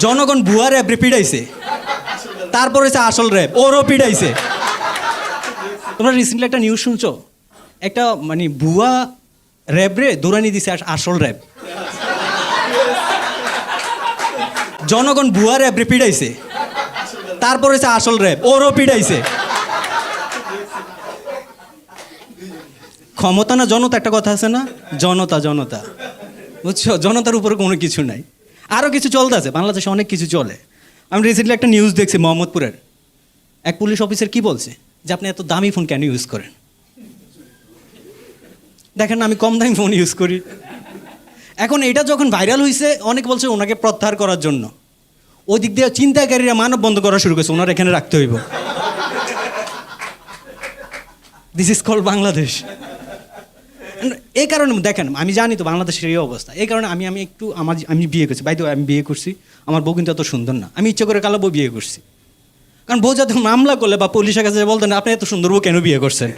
জনগণ ভুয়া র্যাপ রে পিড়াইছে। তারপর হচ্ছে আসল র্যাপ ওরও পিড়াইছে। তোমরা রিসেন্টলি একটা নিউজ শুনছো? একটা মানে ভুয়া র্যাপ রে দৌড়ানি দিছে আস- আসল র্যাপ জনগণ ভুয়া র্যাপ রে পিড়াইছে। তারপর হচ্ছে আসল র্যাপ ওরও পিড়াইছে। ক্ষমতা না জনতা একটা কথা আছে না? জনতা জনতা। বুঝছ? জনতার উপরে কোনো কিছু নাই। আরও কিছু চলতে আছে, বাংলাদেশে অনেক কিছু চলে। আমি রিসেন্টলি একটা নিউজ দেখছি মোহাম্মদপুরের। এক পুলিশ অফিসার কি বলছে? যে আপনি এত দামি ফোন কেন ইউজ করেন? দেখেন না, আমি কম দামি ফোন ইউজ করি। এখন এটা যখন ভাইরাল হয়েছে অনেক বলছে ওনাকে প্রত্যাহার করার জন্য। ওই দিক দিয়ে চিন্তাকারীরা মানব বন্ধ করা শুরু করেছে, ওনার এখানে রাখতে হইব। দিস ইজ কল বাংলাদেশ এই কারণে দেখেন, আমি জানি তো বাংলাদেশের এই অবস্থা। এই কারণে আমি আমি একটু আমার, আমি বিয়ে করছি। বাইতে আমি বিয়ে করছি। আমার বউ কিন্তু এত সুন্দর না। আমি ইচ্ছে করে কালো বউ বিয়ে করছি। কারণ বউ যাতে মামলা করলে বা পুলিশের কাছে বলতেন আপনি এত সুন্দর বউ কেন বিয়ে করছেন?